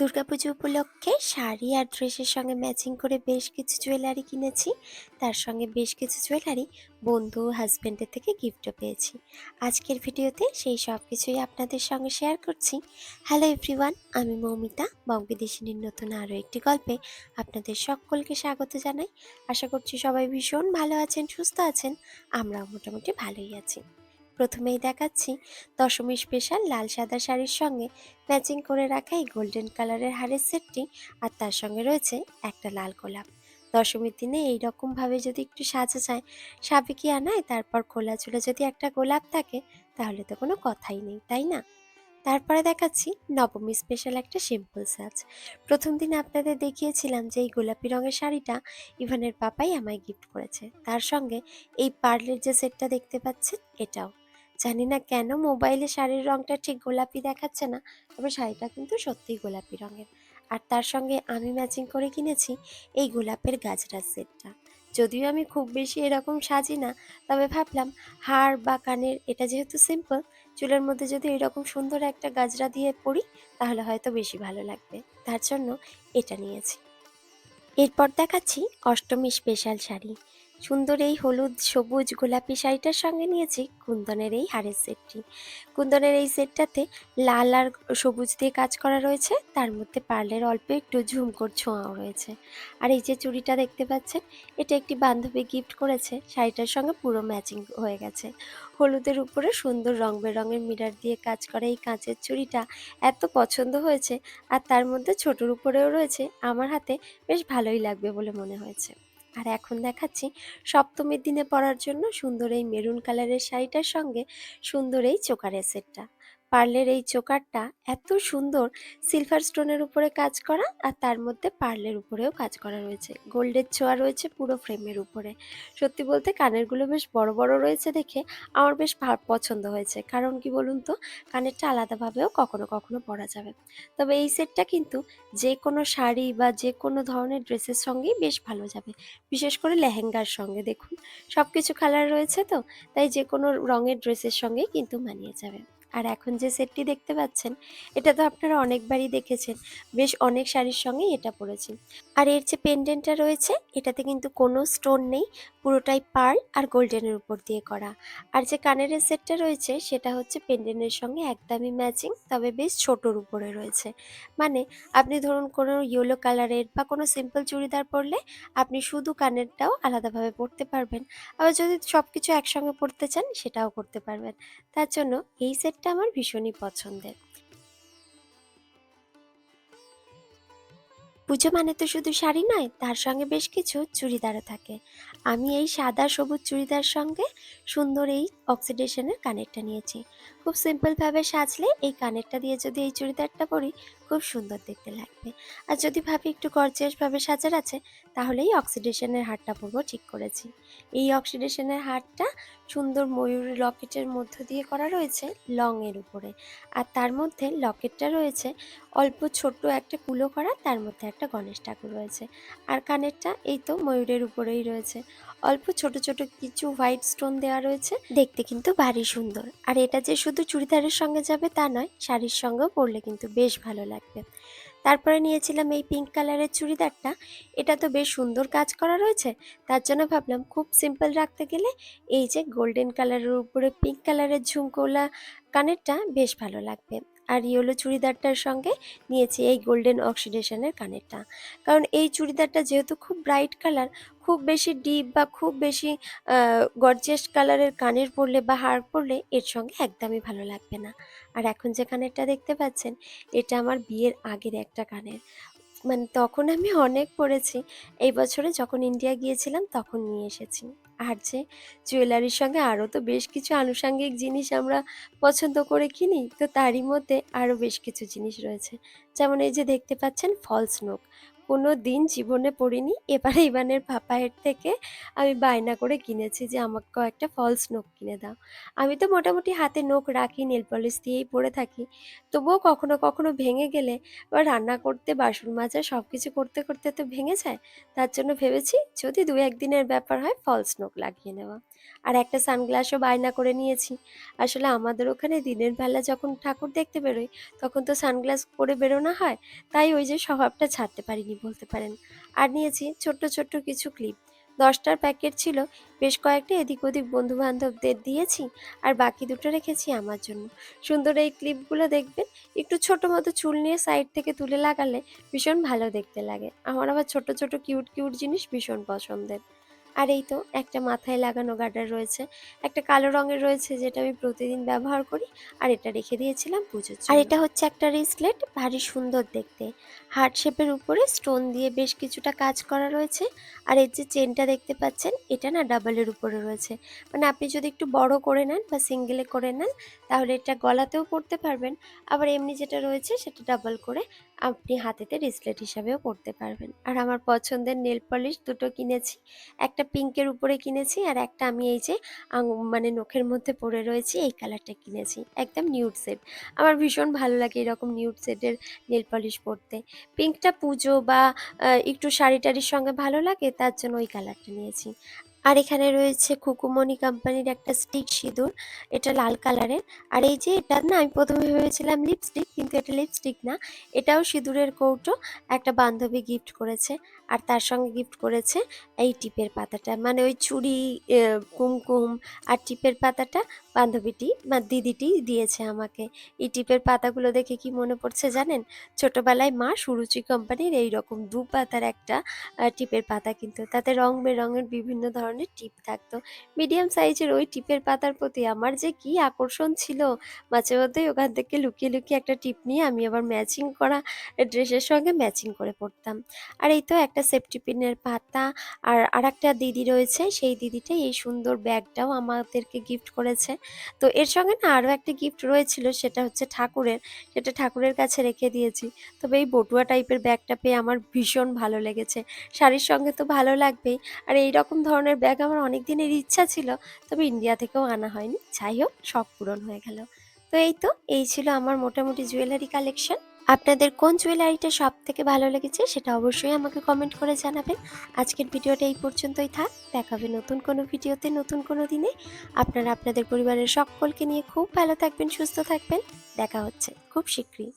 দুর্গাপুজো উপলক্ষে শাড়ি আর ড্রেসের সঙ্গে ম্যাচিং করে বেশ কিছু জুয়েলারি কিনেছি। তার সঙ্গে বেশ কিছু জুয়েলারি বন্ধু হাজব্যান্ডের থেকে গিফটও পেয়েছি। আজকের ভিডিওতে সেই সব কিছুই আপনাদের সঙ্গে শেয়ার করছি। হ্যালো এভরিওয়ান আমি মৌমিতা বঙ্গবিদেশিনীর নতুন আরও একটি গল্পে আপনাদের সকলকে স্বাগত জানাই। আশা করছি সবাই ভীষণ ভালো আছেন, সুস্থ আছেন। আমরাও মোটামুটি ভালোই আছি। প্রথমেই দেখাচ্ছি দশমী স্পেশাল লাল সাদা শাড়ির সঙ্গে ম্যাচিং করে রাখা এই গোল্ডেন কালারের হারের সেটটি, আর তার সঙ্গে রয়েছে একটা লাল গোলাপ। দশমীর দিনে এই ভাবে যদি একটু সাজা যায় সাবেকি আনায়, তারপর খোলা চুলে যদি একটা গোলাপ থাকে, তাহলে তো কোনো কথাই নেই, তাই না? তারপরে দেখাচ্ছি নবমী স্পেশাল একটা সিম্পল সাজ। প্রথম দিন আপনাদের দেখিয়েছিলাম যে এই গোলাপি রঙের শাড়িটা ইভানের পাপাই আমায় গিফট করেছে। তার সঙ্গে এই পার্লের যে সেটটা দেখতে পাচ্ছেন, এটাও। জানি না কেন মোবাইলে শাড়ির রংটা ঠিক গোলাপি দেখাচ্ছে না, তবে শাড়িটা কিন্তু সত্যিই গোলাপি রঙের। আর তার সঙ্গে আমি ম্যাচিং করে কিনেছি এই গোলাপের গাজরার সেটটা। যদিও আমি খুব বেশি এরকম সাজি না, তবে ভাবলাম হার বা কানের এটা যেহেতু সিম্পল চুলের মধ্যে যদি এরকম সুন্দর একটা গাজরা দিয়ে পরি, তাহলে হয়তো বেশি ভালো লাগবে। তার জন্য এটা নিয়েছি। এরপর দেখাচ্ছি অষ্টমী স্পেশাল শাড়ি। সুন্দর এই হলুদ, সবুজ, গোলাপি শাড়িটার সঙ্গে নিয়েছি কুন্দনের এই হারের সেটটি। কুন্দনের এই সেটটাতে লাল আর সবুজ দিয়ে কাজ করা রয়েছে, তার মধ্যে পার্লের অল্প একটু ঝুমকোর ছোঁয়াও রয়েছে। আর এই যে চুড়িটা দেখতে পাচ্ছেন, এটা একটি বান্ধবী গিফট করেছে, শাড়িটার সঙ্গে পুরো ম্যাচিং হয়ে গেছে। হলুদের উপরে সুন্দর রং বেরঙের মিরার দিয়ে কাজ করা এই কাঁচের চুড়িটা এত পছন্দ হয়েছে, আর তার মধ্যে ছোটোর উপরেও রয়েছে, আমার হাতে বেশ ভালোই লাগবে বলে মনে হয়েছে। আর এখন দেখাচ্ছি সপ্তমীর দিনে পরার জন্য সুন্দর এই মেরুন কালারের শাড়িটার সঙ্গে সুন্দর এই চোকারের সেটটা পার্লের এই চোকারটা এত সুন্দর সিলভার স্টোনের উপরে কাজ করা আর তার মধ্যে পার্লের উপরেও কাজ করা রয়েছে। গোল্ডের ছোঁয়া রয়েছে পুরো ফ্রেমের উপরে। সত্যি বলতে কানেরগুলো বেশ বড় বড় রয়েছে দেখে আমার বেশ পছন্দ হয়েছে। কারণ কি বলুন তো, কানেরটা আলাদাভাবেও কখনো কখনো পরা যাবে। তবে এই সেটটা কিন্তু যে কোনো শাড়ি বা যে কোনো ধরনের ড্রেসের সঙ্গেই বেশ ভালো যাবে। বিশেষ করে লেহেঙ্গার সঙ্গে দেখুন। সব কিছু কালার রয়েছে তো, তাই যে কোনো রঙের ড্রেসের সঙ্গেই কিন্তু মানিয়ে যাবে। আর এখন যে সেটটি দেখতে পাচ্ছেন, এটা তো আপনারা অনেকবারই দেখেছেন। বেশ অনেক শাড়ির সঙ্গেই এটা পরেছি আর এর যে পেন্ডেন্টটা রয়েছে, এটাতে কিন্তু কোনো স্টোন নেই। পুরোটাই পার্ল আর গোল্ডেনের উপর দিয়ে করা। আর যে কানের সেটটা রয়েছে, সেটা হচ্ছে পেন্ডেন্টের সঙ্গে একদমই ম্যাচিং, তবে বেশ ছোটোর উপরে রয়েছে। মানে আপনি ধরুন কোনো ইয়েলো কালারের বা কোনো সিম্পল চুড়িদার পরলে আপনি শুধু কানেরটাও আলাদাভাবে পরতে পারবেন। আবার যদি সব কিছু একসঙ্গে পরতে চান, সেটাও করতে পারবেন। তার জন্য এই সেটটা আমার ভীষণই পছন্দের। পুজো মানে তো শুধু শাড়ি নয়, তার সঙ্গে বেশ কিছু চুড়িদারও থাকে। আমি এই সাদা সবুজ চুড়িদার সঙ্গে সুন্দর এই অক্সিডেশনের কানেরটা নিয়েছি। খুব সিম্পলভাবে সাজলে এই কানেরটা দিয়ে যদি এই চুড়িদারটা পরি, খুব সুন্দর দেখতে লাগবে। আর যদি ভাবি একটু গর্জিয়াসভাবে সাজার আছে তাহলে এই অক্সিডেশনের হারটা পরবো ঠিক করেছি। এই অক্সিডেশনের হারটা সুন্দর ময়ূর লকেটের মধ্য দিয়ে করা রয়েছে লংয়ের উপরে। আর তার মধ্যে লকেটটা রয়েছে অল্প ছোট্ট একটা কুলো করা, তার মধ্যে একটা গণেশ ঠাকুর রয়েছে। আর কানেরটা এই তো ময়ূরের উপরেই রয়েছে। অল্প ছোট ছোট কিছু হোয়াইট স্টোন দেওয়া রয়েছে, দেখতে কিন্তু ভারী সুন্দর। আর এটা যে চুড়িদারের সঙ্গে যাবে তা নয়, শাড়ির সঙ্গেও পরলে কিন্তু বেশ ভালো লাগবে। তারপরে নিয়েছিলাম এই পিঙ্ক কালারের চুড়িদারটা। এটা তো বেশ সুন্দর কাজ করা রয়েছে। তার জন্য ভাবলাম খুব সিম্পল রাখতে গেলে এই যে গোল্ডেন কালারের উপরে পিঙ্ক কালারের ঝুমকোলা কানেরটা বেশ ভালো লাগবে। আর ইয়েলো চুড়িদারটার সঙ্গে নিয়েছি এই গোল্ডেন অক্সিডেশনের কানেরটা। কারণ এই চুড়িদারটা যেহেতু খুব ব্রাইট কালার, খুব বেশি ডিপ বা খুব বেশি গর্জেস কালারের কানের পরলে বা হার পরলে এর সঙ্গে একদমই ভালো লাগবে না। আর এখন যে কানেরটা দেখতে পাচ্ছেন, এটা আমার বিয়ের আগের একটা কানের। মানে তখন আমি অনেক পড়েছি। এই বছরে যখন ইন্ডিয়া গিয়েছিলাম তখন নিয়ে এসেছি। আর যে জুয়েলারির সঙ্গে আরও তো বেশ কিছু আনুষাঙ্গিক জিনিস আমরা পছন্দ করে কিনি, তো তারই মধ্যে আরও বেশ কিছু জিনিস রয়েছে। যেমন এই যে দেখতে পাচ্ছেন ফলস নোক কোনো দিন জীবনে পড়িনি। এবারে ইভানের পাপায়ের থেকে আমি বায়না করে কিনেছি যে আমাকে কয়েকটা ফলস নোক কিনে দাও। আমি তো মোটামুটি হাতে নোক রাখি নেল পলিশ দিয়েই পরে থাকি। তবুও কখনো কখনো ভেঙে গেলে বা রান্না করতে, বাসন মাজা সব কিছু করতে করতে তো ভেঙে যায়। তার জন্য ভেবেছি যদি দু একদিনের ব্যাপার হয় ফলস নোক লাগিয়ে নেওয়া। আর একটা সানগ্লাসও বায়না করে নিয়েছি। আসলে আমাদের ওখানে দিনের বেলা যখন ঠাকুর দেখতে বেরোই, তখন তো সানগ্লাস পরে বেরোনো হয়, তাই ওই যে স্বভাবটা ছাড়তে পারিনি বলতে পারেন। আর নিয়েছি ছোট্ট ছোট্ট কিছু ক্লিপ। দশটার প্যাকেট ছিল, বেশ কয়েকটা এদিক ওদিক বন্ধু বান্ধবদের দিয়েছি আর বাকি দুটো রেখেছি আমার জন্য। সুন্দর এই ক্লিপগুলো দেখবেন, একটু ছোট মতো চুল নিয়ে সাইড থেকে তুলে লাগালে ভীষণ ভালো দেখতে লাগে। আমার আবার ছোট ছোট কিউট কিউট জিনিস ভীষণ পছন্দের। আর এই তো একটা মাথায় লাগানো গার্ডার রয়েছে, একটা কালো রঙের রয়েছে যেটা আমি প্রতিদিন ব্যবহার করি, আর এটা রেখে দিয়েছিলাম পুজোর আর এটা হচ্ছে একটা রিসলেট, ভারী সুন্দর দেখতে। হার্ট শেপের উপরে স্টোন দিয়ে বেশ কিছুটা কাজ করা রয়েছে, আর এর যে চেনটা দেখতে পাচ্ছেন, এটা না ডাবলের উপরে রয়েছে। মানে আপনি যদি একটু বড় করে নেন বা সিঙ্গেলে করে নেন, তাহলে এটা গলাতেও পরতে পারবেন, আবার এমনি যেটা রয়েছে সেটা ডাবল করে আপনি হাতেতে রিসলেট হিসাবেও করতে পারবেন। আর আমার পছন্দের নেল পলিশ দুটো কিনেছি। একটা পিঙ্কের উপরে কিনেছি আর একটা আমি এই যে মানে নখের মধ্যে পড়ে রয়েছি, এই কালারটা কিনেছি। একদম নিউড সেট আমার ভীষণ ভালো লাগে এরকম নিউড সেটের নেল পলিশ পরতে। পিঙ্কটা পুজো বা একটু শাড়ি টাড়ির সঙ্গে ভালো লাগে, তার জন্য ওই কালারটা নিয়েছি। আর এখানে রয়েছে খুকুমণি কোম্পানির একটা স্টিক সিঁদুর, এটা লাল কালারের। আর এই যে এটা না, আমি প্রথমে ভেবেছিলাম লিপস্টিক কিন্তু এটা লিপস্টিক না, এটাও সিঁদুরের কৌটো, একটা বান্ধবী গিফট করেছে, আর তার সঙ্গে গিফট করেছে এই টিপের পাতাটা। মানে ওই চুড়ি কুমকুম আর টিপের পাতাটা বান্ধবীটি, বা দিদিটি দিয়েছে আমাকে। এই টিপের পাতাগুলো দেখে কি মনে পড়ছে জানেন? ছোটবেলায় মা সুরুচি কোম্পানির এই রকম দু পাতার একটা টিপের পাতা কিন্তু। তাতে রং বেরঙের বিভিন্ন ধরনের টিপ থাকতো। মিডিয়াম সাইজের ওই টিপের পাতার প্রতি আমার যে কি আকর্ষণ ছিল, মাঝে মধ্যেই ওখান থেকে লুকিয়ে লুকিয়ে একটা টিপ নিয়ে আমি আবার ম্যাচিং করা ড্রেসের সঙ্গে ম্যাচিং করে পরতাম। আর এই তো একটা সেফটি পিনের পাতা আর আর একটা দিদি রয়েছে, সেই দিদিটা এই সুন্দর ব্যাগটাও আমাদেরকে গিফট করেছে। তো এর সঙ্গে না আরও একটা গিফট রয়েছিল, সেটা হচ্ছে ঠাকুরের। সেটা ঠাকুরের কাছে রেখে দিয়েছি। তবে এই বটুয়া টাইপের ব্যাগটা পেয়ে আমার ভীষণ ভালো লেগেছে। শাড়ির সঙ্গে তো ভালো লাগবেই। আর এই রকম ধরনের ব্যাগ আমার অনেক দিনের ইচ্ছা ছিল, তবে ইন্ডিয়া থেকেও আনা হয়নি। যাই হোক শখ পূরণ হয়ে গেল। তো এই তো, এই ছিল আমার মোটামুটি জুয়েলারি কালেকশন আপনাদের কোন জুয়েলারিটা সব থেকে ভালো লেগেছে সেটা অবশ্যই আমাকে কমেন্ট করে জানাবেন। আজকের ভিডিওটা এই পর্যন্তই থাক। দেখা হবে নতুন কোনো ভিডিওতে, নতুন কোনো দিনে। আপনারা আপনাদের পরিবারের সকলকে নিয়ে খুব ভালো থাকবেন, সুস্থ থাকবেন। দেখা হচ্ছে খুব শীঘ্রই।